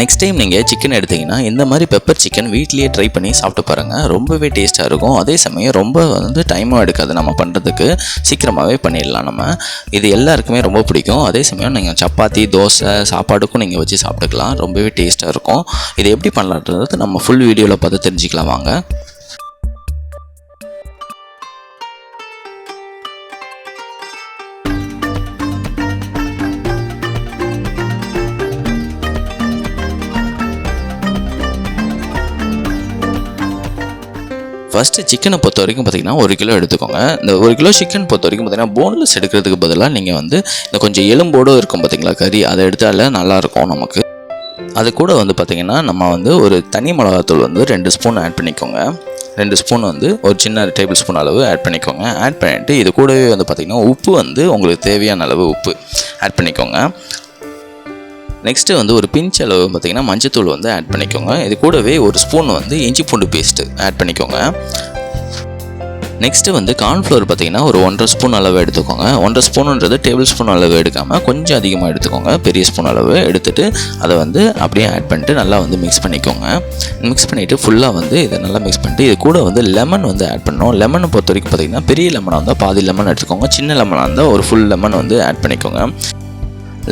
Next time நீங்கள் chicken எடுத்தீங்கன்னா இந்த மாதிரி பெப்பர் சிக்கன் வீட்லேயே ட்ரை பண்ணி சாப்பிட்டு பாருங்கள் ரொம்பவே டேஸ்ட்டாக இருக்கும். அதே சமயம் ரொம்ப வந்து டைமும் எடுக்காது. நம்ம பண்ணுறதுக்கு சீக்கிரமாகவே பண்ணிடலாம் நம்ம. இது எல்லாருக்குமே ரொம்ப பிடிக்கும். அதே சமயம் நீங்கள் சப்பாத்தி தோசை சாப்பாடுக்கும் நீங்கள் வச்சு சாப்பிட்டுக்கலாம். ரொம்பவே டேஸ்ட்டாக இருக்கும். இது எப்படி பண்ணலான்றது நம்ம ஃபுல் வீடியோவில் பார்த்து தெரிஞ்சுக்கலாம். வாங்க. ஃபஸ்ட்டு சிக்கனை பொறுத்த வரைக்கும் பார்த்தீங்கன்னா ஒரு கிலோ எடுத்துக்கோங்க. இந்த ஒரு கிலோ சிக்கன் பொறுத்த வரைக்கும் பார்த்தீங்கன்னா போன்லெஸ் எடுக்கிறதுக்கு பதிலாக நீங்கள் வந்து இந்த கொஞ்சம் எலும்போடு இருக்கும் பார்த்தீங்களா கறி? அதை எடுத்தாலே நல்லாயிருக்கும் நமக்கு. அது கூட வந்து பார்த்திங்கன்னா நம்ம வந்து ஒரு தனி மிளகாத்தூள் வந்து ரெண்டு ஸ்பூன் ஆட் பண்ணிக்கோங்க. ரெண்டு ஸ்பூன் வந்து ஒரு சின்ன டேபிள் ஸ்பூன் அளவு ஆட் பண்ணிக்கோங்க. ஆட் பண்ணிவிட்டு இது கூடவே வந்து பார்த்திங்கன்னா உப்பு வந்து உங்களுக்கு தேவையான அளவு உப்பு ஆட் பண்ணிக்கோங்க. நெக்ஸ்ட்டு வந்து ஒரு பிஞ்ச் அளவு பார்த்திங்கன்னா மஞ்சத்தூள் வந்து ஆட் பண்ணிக்கோங்க. இது கூடவே ஒரு ஸ்பூன் வந்து இஞ்சி பூண்டு பேஸ்ட்டு ஆட் பண்ணிக்கோங்க. நெக்ஸ்ட்டு வந்து கார்ன்ஃப்ளவர் பார்த்தீங்கன்னா ஒரு ஒன்றரை ஸ்பூன் அளவு எடுத்துக்கோங்க. ஒன்றரை ஸ்பூனுன்றது டேபிள் ஸ்பூன் அளவு எடுக்காமல் கொஞ்சம் அதிகமாக எடுத்துக்கோங்க. பெரிய ஸ்பூன் அளவு எடுத்துகிட்டு அதை வந்து அப்படியே ஆட் பண்ணிட்டு நல்லா வந்து மிக்ஸ் பண்ணிக்கோங்க. மிக்ஸ் பண்ணிவிட்டு ஃபுல்லாக வந்து இதை நல்லா மிக்ஸ் பண்ணிட்டு இது கூட வந்து லெமன் வந்து ஆட் பண்ணணும். லெமனை பொறுத்த வரைக்கும் பார்த்தீங்கன்னா பெரிய லெமனாக இருந்தால் பாதி லெமன் எடுத்துக்கோங்க. சின்ன லெமனாக இருந்தால் ஒரு ஃபுல் லெமன் வந்து ஆட் பண்ணிக்கோங்க.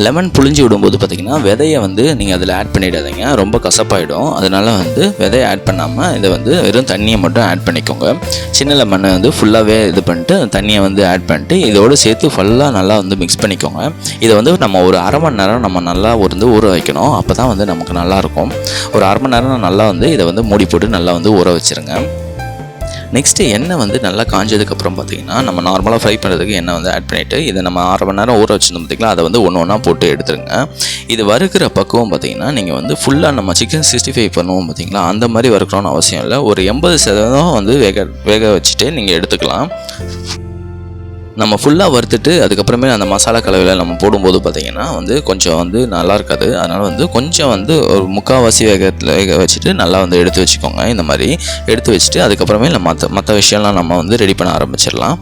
லெமன் புழிஞ்சு விடும்போது பார்த்திங்கன்னா விதையை வந்து நீங்கள் அதில் ஆட் பண்ணிடாதீங்க. ரொம்ப கசப்பாயிடும். அதனால வந்து விதையை ஆட் பண்ணாமல் இதை வந்து வெறும் தண்ணியை மட்டும் ஆட் பண்ணிக்கோங்க. சின்ன லெமனை வந்து ஃபுல்லாகவே இது பண்ணிட்டு தண்ணியை வந்து ஆட் பண்ணிட்டு இதோடு சேர்த்து ஃபுல்லாக நல்லா வந்து மிக்ஸ் பண்ணிக்கோங்க. இதை வந்து நம்ம ஒரு அரை மணி நேரம் நம்ம நல்லா வந்து ஊற வைக்கணும். அப்போ தான் வந்து நமக்கு நல்லாயிருக்கும் ஒரு அரை மணி நேரம் நல்லா வந்து இதை வந்து மூடி போட்டு நல்லா வந்து ஊற வச்சுருங்க. நெக்ஸ்ட்டு எண்ணெய் வந்து நல்லா காஞ்சதுக்கப்புறம் பார்த்தீங்கன்னா நம்ம நார்மலாக ஃப்ரை பண்ணுறதுக்கு எண்ணெய் வந்து ஆட் பண்ணிவிட்டு இதை நம்ம அரை மணி நேரம் ஊற வச்சிருந்தோம் பார்த்தீங்களா? அதை வந்து ஒன்று ஒன்றா போட்டு எடுத்துருங்க. இது வறுக்கிற பக்குவம் பார்த்தீங்கன்னா நீங்கள் வந்து ஃபுல்லாக நம்ம சிக்கன் சிக்ஸ்டி ஃபைவ் பண்ணுவோம் பார்த்தீங்களா? அந்த மாதிரி வறுக்கணும்னு அவசியம் இல்லை. ஒரு எண்பது சதவீதம் வந்து வேக வேக வச்சுட்டு நீங்கள் எடுத்துக்கலாம். நம்ம ஃபுல்லாக வறுத்துட்டு அதுக்கப்புறமே அந்த மசாலா கலவையில் நம்ம போடும்போது பார்த்திங்கன்னா வந்து கொஞ்சம் வந்து நல்லா இருக்காது. அதனால் வந்து கொஞ்சம் வந்து ஒரு முக்கால்வாசி வேகத்தில் வேக வச்சுட்டு நல்லா வந்து எடுத்து வச்சுக்கோங்க. இந்த மாதிரி எடுத்து வச்சுட்டு அதுக்கப்புறமே இல்லை மற்ற மற்ற விஷயம்லாம் நம்ம வந்து ரெடி பண்ண ஆரம்பிச்சிடலாம்.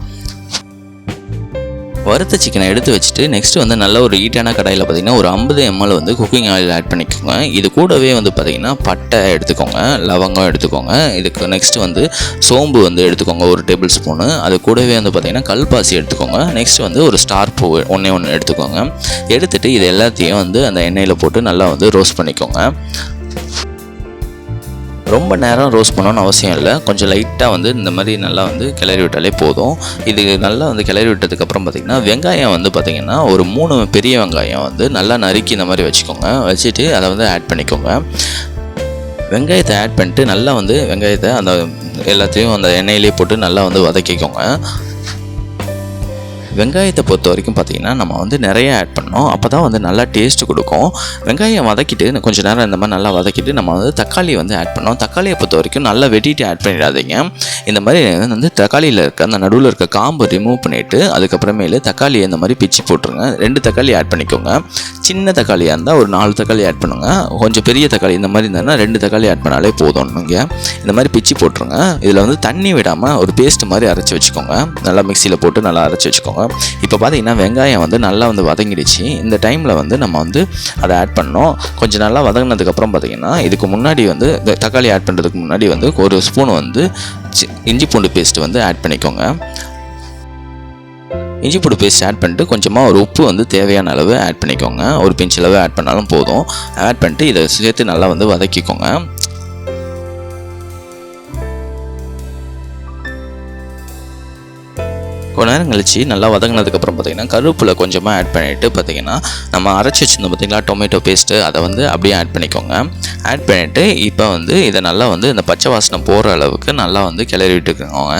வறுத்த சிக்கனை எடுத்து வச்சுட்டு நெக்ஸ்ட் வந்து நல்ல ஒரு ஹீட்டான கடாயில் பார்த்தீங்கன்னா ஒரு ஐம்பது எம்எல் வந்து குக்கிங் ஆயில் ஆட் பண்ணிக்கோங்க. இது கூடவே வந்து பார்த்தீங்கன்னா பட்டை எடுத்துக்கோங்க லவங்கம் எடுத்துக்கோங்க. இதுக்கு நெக்ஸ்ட் வந்து சோம்பு வந்து எடுத்துக்கோங்க ஒரு டேபிள் ஸ்பூனு அது கூடவே வந்து பார்த்தீங்கன்னா கல்பாசி எடுத்துக்கோங்க. நெக்ஸ்ட் வந்து ஒரு ஸ்டார் பூ ஒன்றே ஒன்று எடுத்துக்கோங்க. எடுத்துகிட்டு இது எல்லாத்தையும் வந்து அந்த எண்ணெயில் போட்டு நல்லா வந்து ரோஸ்ட் பண்ணிக்கோங்க. ரொம்ப நேரம் ரோஸ்ட் பண்ணணும்னு அவசியம் இல்லை. கொஞ்சம் லைட்டாக வந்து இந்த மாதிரி நல்லா வந்து கிளறி விட்டாலே போதும். இது நல்லா வந்து கிளறி விட்டதுக்கப்புறம் பார்த்திங்கன்னா வெங்காயம் வந்து பார்த்திங்கன்னா ஒரு மூணு பெரிய வெங்காயம் வந்து நல்லா நறுக்கி இந்த மாதிரி வச்சுக்கோங்க. வச்சுட்டு அதை வந்து ஆட் பண்ணிக்கோங்க. வெங்காயத்தை ஆட் பண்ணிட்டு நல்லா வந்து வெங்காயத்தை அந்த எல்லாத்தையும் அந்த எண்ணெயிலே போட்டு நல்லா வந்து வதக்கிக்கோங்க. வெங்காயத்தை பொறுத்த வரைக்கும் பார்த்தீங்கன்னா நம்ம வந்து நிறைய ஆட் பண்ணோம் அப்போ தான் வந்து நல்லா டேஸ்ட் கொடுக்கும். வெங்காயம் வதக்கிட்டு கொஞ்சம் நேரம் இந்த மாதிரி நல்லா வதக்கிட்டு நம்ம வந்து தக்காளி வந்து ஆட் பண்ணோம் தக்காளியை பொறுத்த வரைக்கும் நல்லா வெட்டிட்டு ஆட் பண்ணிடாதீங்க. இந்த மாதிரி வந்து தக்காளியில் இருக்க அந்த நடுவில் இருக்க காம்பு ரிமூவ் பண்ணிவிட்டு அதுக்கப்புறமேலு தக்காளி இந்த மாதிரி பிச்சு போட்டுருங்க. ரெண்டு தக்காளி ஆட் பண்ணிக்கோங்க. சின்ன தக்காளியாக இருந்தால் ஒரு நாலு தக்காளி ஆட் பண்ணுங்க. கொஞ்சம் பெரிய தக்காளி இந்த மாதிரி இருந்ததுன்னா ரெண்டு தக்காளி ஆட் பண்ணாலே போதும் நீங்கள் இந்த மாதிரி பிச்சு போட்டுருங்க. இதில் வந்து தண்ணி விடாமல் ஒரு பேஸ்ட் மாதிரி அரைச்சி வச்சுக்கோங்க. நல்லா மிக்சியில் போட்டு நல்லா அரைச்சி வச்சுக்கோங்க. இப்போ பார்த்தீங்கன்னா வெங்காயம் வந்து நல்லா வந்து வதங்கிடுச்சு. இந்த டைமில் வந்து நம்ம வந்து அதை ஆட் பண்ணோம் கொஞ்சம் நல்லா வதங்கினதுக்கப்புறம் பார்த்தீங்கன்னா இதுக்கு முன்னாடி வந்து இந்த தக்காளி ஆட் பண்ணுறதுக்கு முன்னாடி வந்து ஒரு ஸ்பூன் வந்து இஞ்சி பூண்டு பேஸ்ட் வந்து ஆட் பண்ணிக்கோங்க. இஞ்சி பூண்டு பேஸ்ட் ஆட் பண்ணிட்டு கொஞ்சமாக ஒரு உப்பு வந்து தேவையான அளவு ஆட் பண்ணிக்கோங்க. ஒரு பிஞ்ச் அளவு ஆட் பண்ணாலும் போதும். ஆட் பண்ணிட்டு இதை சேர்த்து நல்லா வந்து வதக்கிக்கோங்க. கொஞ்ச நேரம் கழிச்சு நல்லா வதங்கினதுக்கப்புறம் பார்த்தீங்கன்னா கருவேப்பிலை கொஞ்சமாக ஆட் பண்ணிவிட்டு பார்த்தீங்கன்னா நம்ம அரைச்சி வச்சிருந்தோம் பார்த்தீங்களா டொமேட்டோ பேஸ்ட்டு அதை வந்து அப்படியே ஆட் பண்ணிக்கோங்க. ஆட் பண்ணிவிட்டு இப்போ வந்து இதை நல்லா வந்து இந்த பச்சை வாசனை போகிற அளவுக்கு நல்லா வந்து கிளறி விட்டுக்கோங்க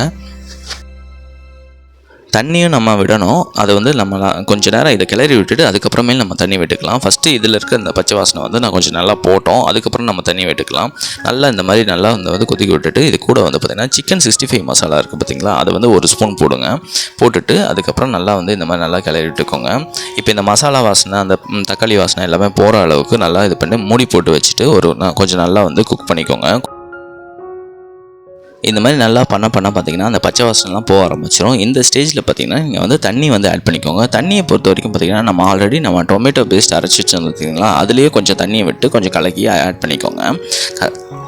தண்ணியும் நம்ம விடணும். அதை வந்து நம்ம கொஞ்சம் நேரம் இதை கிளறி விட்டுட்டு அதுக்கப்புறமே நம்ம தண்ணி விட்டுக்கலாம். ஃபஸ்ட்டு இதில் இருக்க இந்த பச்சை வாசனை வந்து நான் கொஞ்சம் நல்லா போட்டோம். அதுக்கப்புறம் நம்ம தண்ணி விட்டுக்கலாம். நல்லா இந்த மாதிரி நல்லா இந்த வந்து கொதிக்க விட்டுட்டு இது கூட வந்து பார்த்திங்கன்னா சிக்கன் சிக்ஸ்டி ஃபைவ் மசாலா இருக்குது பார்த்தீங்களா? அதை வந்து ஒரு ஸ்பூன் போடுங்க. போட்டுட்டு அதுக்கப்புறம் நல்லா வந்து இந்த மாதிரி நல்லா கிளறி விட்டுக்கோங்க. இப்போ இந்த மசாலா வாசனை அந்த தக்காளி வாசனை எல்லாமே போகிற அளவுக்கு நல்லா இது பண்ணி மூடி போட்டு வச்சுட்டு ஒரு நா- கொஞ்சம் நல்லா வந்து குக் பண்ணிக்கோங்க. இந்த மாதிரி நல்லா பண்ண பண்ண பார்த்தீங்கன்னா அந்த பச்சை வாசனைலாம் போக ஆரம்பிச்சிடும் இந்த ஸ்டேஜில் பார்த்தீங்கன்னா நீங்கள் வந்து தண்ணி வந்து ஆட் பண்ணிக்கோங்க. தண்ணியை பொறுத்த வரைக்கும் பார்த்தீங்கன்னா நம்ம ஆல்ரெடி நம்ம டொமேட்டோ பேஸ்ட் அரைச்சி வச்சுருந்தீங்களா அதுலேயே கொஞ்சம் தண்ணியை விட்டு கொஞ்சம் கலக்கி ஆட் பண்ணிக்கோங்க.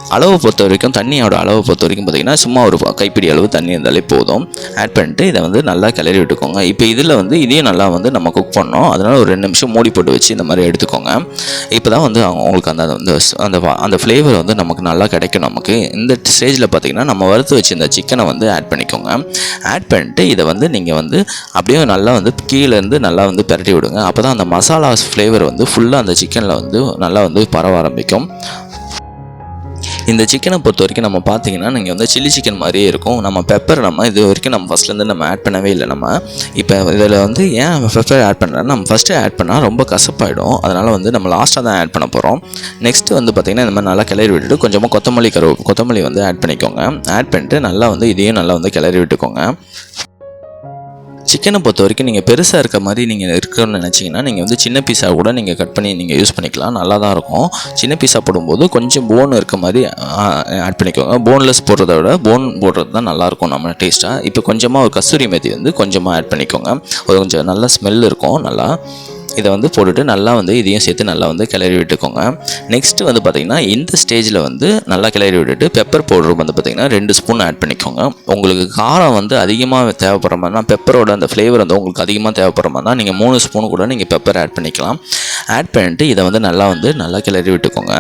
அளவு பொறுத்த வரைக்கும் தண்ணியோட அளவை பொறுத்த வரைக்கும் பார்த்தீங்கன்னா சும்மா ஒரு கைப்பிடி அளவு தண்ணி இருந்தாலே போதும். ஆட் பண்ணிட்டு இதை வந்து நல்லா கிளறி விட்டுக்கோங்க. இப்போ இதில் வந்து இதையும் நல்லா வந்து நம்ம குக் பண்ணோம் அதனால் ஒரு ரெண்டு நிமிஷம் மூடி போட்டு வச்சு இந்த மாதிரி எடுத்துக்கோங்க. இப்போ தான் வந்து அவங்க- உங்களுக்கு அந்த அந்த அந்த அந்த ஃப்ளேவர் வந்து நமக்கு நல்லா கிடைக்கும் நமக்கு. இந்த ஸ்டேஜில் பார்த்தீங்கன்னா நம்ம வறுத்து வச்சு இந்த சிக்கனை வந்து ஆட் பண்ணிக்கோங்க. ஆட் பண்ணிட்டு இதை வந்து நீங்கள் வந்து அப்படியே நல்லா வந்து கீழேருந்து நல்லா வந்து பிரட்டி விடுங்க. அப்போ தான் அந்த மசாலா ஃப்ளேவர் வந்து ஃபுல்லாக அந்த சிக்கனில் வந்து நல்லா வந்து பரவ ஆரம்பிக்கும். இந்த சிக்கனை பொறுத்த வரைக்கும் நம்ம பார்த்தீங்கன்னா நீங்கள் வந்து சில்லி சிக்கன் மாதிரியே இருக்கும். நம்ம பெப்பர் நம்ம இது வரைக்கும் நம்ம ஃபஸ்ட்லேருந்து நம்ம ஆட் பண்ணவே இல்லை. நம்ம இப்போ இதில் வந்து ஏன் பெப்பர் ஆட் பண்ணுறேன்னா நம்ம ஃபஸ்ட்டு ஆட் பண்ணால் ரொம்ப கசப்பாயிடும். அதனால் வந்து நம்ம லாஸ்ட்டாக தான் ஆட் பண்ண போகிறோம் நெக்ஸ்ட்டு வந்து பார்த்திங்கன்னா இந்த மாதிரி நல்லா கிளறி விட்டுட்டு கொஞ்சமாக கொத்தமல்லி கரு கொத்தமல்லி வந்து ஆட் பண்ணிக்கோங்க. ஆட் பண்ணிட்டு நல்லா வந்து இதையும் நல்லா வந்து கிளறி விட்டுக்கோங்க. சிக்கனை பொறுத்த வரைக்கும் நீங்கள் பெருசாக இருக்க மாதிரி நீங்கள் இருக்கணும்னு நினச்சிங்கன்னா நீங்கள் வந்து சின்ன பீஸாக கூட நீங்கள் கட் பண்ணி நீங்கள் யூஸ் பண்ணிக்கலாம். நல்லா தான் இருக்கும். சின்ன பீஸாக போடும்போது கொஞ்சம் போன் இருக்க மாதிரி ஆட் பண்ணிக்கோங்க. போன்லெஸ் போடுறத விட போன் போடுறது தான் நல்லாயிருக்கும் நம்ம டேஸ்ட்டாக இப்போ கொஞ்சமாக ஒரு கஸ்தூரி மெத்தி வந்து கொஞ்சமாக ஆட் பண்ணிக்கோங்க. ஒரு கொஞ்சம் நல்லா ஸ்மெல் இருக்கும் நல்லா இதை வந்து போட்டுட்டு நல்லா வந்து இதையும் சேர்த்து நல்லா வந்து கிளறி விட்டுக்கோங்க. நெக்ஸ்ட் வந்து பார்த்திங்கன்னா இந்த ஸ்டேஜில் வந்து நல்லா கிளறி விட்டுட்டு பெப்பர் பவுடர் வந்து பார்த்திங்கன்னா ரெண்டு ஸ்பூன் ஆட் பண்ணிக்கோங்க. உங்களுக்கு காரம் வந்து அதிகமாக தேவைப்படுற மாதிரினா பெப்பரோட அந்த ஃப்ளேவர் வந்து உங்களுக்கு அதிகமாக தேவைப்படுற மாதிரி தான் நீங்கள் மூணு ஸ்பூன் கூட நீங்கள் பெப்பர் ஆட் பண்ணிக்கலாம். ஆட் பண்ணிட்டு இதை வந்து நல்லா வந்து நல்லா கிளறி விட்டுக்கோங்க.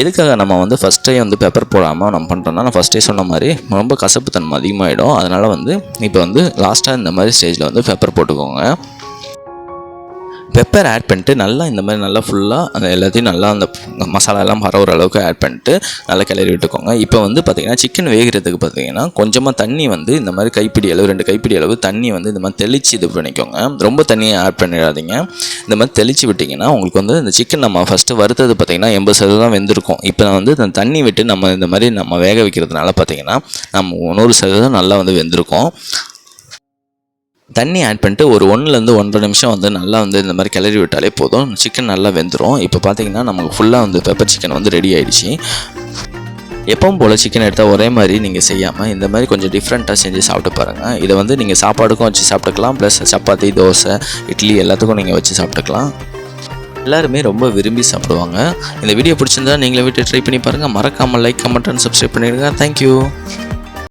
எதுக்காக நம்ம வந்து ஃபஸ்ட்டே வந்து பெப்பர் போடாமல் நம்ம பண்ணுறோம்னா நான் ஃபஸ்ட்டே சொன்ன மாதிரி ரொம்ப கசப்பு தன்மை அதிகமாகிடும் அதனால் வந்து இப்போ வந்து லாஸ்ட்டாக இந்த மாதிரி ஸ்டேஜில் வந்து பெப்பர் போட்டுக்கோங்க. பெப்பர் ஆட் பண்ணிட்டு நல்லா இந்த மாதிரி நல்லா ஃபுல்லாக அந்த எல்லாத்தையும் நல்லா அந்த மசாலாலாம் எல்லாம் பரவுற அளவுக்கு ஆட் பண்ணிட்டு நல்லா கிளறி விட்டுக்கோங்க. இப்போ வந்து பார்த்திங்கன்னா சிக்கன் வேகிறதுக்கு பார்த்தீங்கன்னா கொஞ்சமாக தண்ணி வந்து இந்த மாதிரி கைப்பிடி அளவு ரெண்டு கைப்பிடி அளவு தண்ணி வந்து இந்த மாதிரி தெளித்து இது பண்ணிக்கோங்க. ரொம்ப தண்ணியை ஆட் பண்ணிடாதீங்க. இந்த மாதிரி தெளித்து விட்டிங்கன்னா உங்களுக்கு வந்து இந்த சிக்கன் நம்ம ஃபஸ்ட்டு வறுத்தது பார்த்தீங்கன்னா எண்பது சதவீதம் வெந்திருக்கும். இப்போ வந்து இந்த தண்ணி விட்டு நம்ம இந்த மாதிரி நம்ம வேக வைக்கிறதுனால பார்த்தீங்கன்னா நம்ம நூறு சதவீதம் நல்லா வந்து வெந்திருக்கும். தண்ணி ஆட் பண்ணிட்டு ஒரு ஒன்றுலேருந்து ஒன்றரை நிமிஷம் வந்து நல்லா வந்து இந்த மாதிரி கிளறி விட்டாலே போதும். சிக்கன் நல்லா வெந்துடும் இப்போ பார்த்தீங்கன்னா நமக்கு ஃபுல்லாக வந்து பெப்பர் சிக்கன் வந்து ரெடி ஆயிடுச்சு. எப்பவும் போல் சிக்கன் எடுத்தால் ஒரே மாதிரி நீங்கள் செய்யாமல் இந்த மாதிரி கொஞ்சம் டிஃப்ரெண்ட்டாக செஞ்சு சாப்பிட்டு பாருங்கள் இதை வந்து நீங்கள் சாப்பாடுக்கும் வச்சு சாப்பிட்டுக்கலாம். ப்ளஸ் சப்பாத்தி தோசை இட்லி எல்லாத்துக்கும் நீங்கள் வச்சு சாப்பிட்டுக்கலாம். எல்லாருமே ரொம்ப விரும்பி சாப்பிடுவாங்க. இந்த வீடியோ பிடிச்சிருந்தா நீங்களே வீட்டு ட்ரை பண்ணி பாருங்கள் மறக்காமல் லைக் கமெண்ட் அண்ட் சப்ஸ்கிரைப் பண்ணிடுங்க. Thank you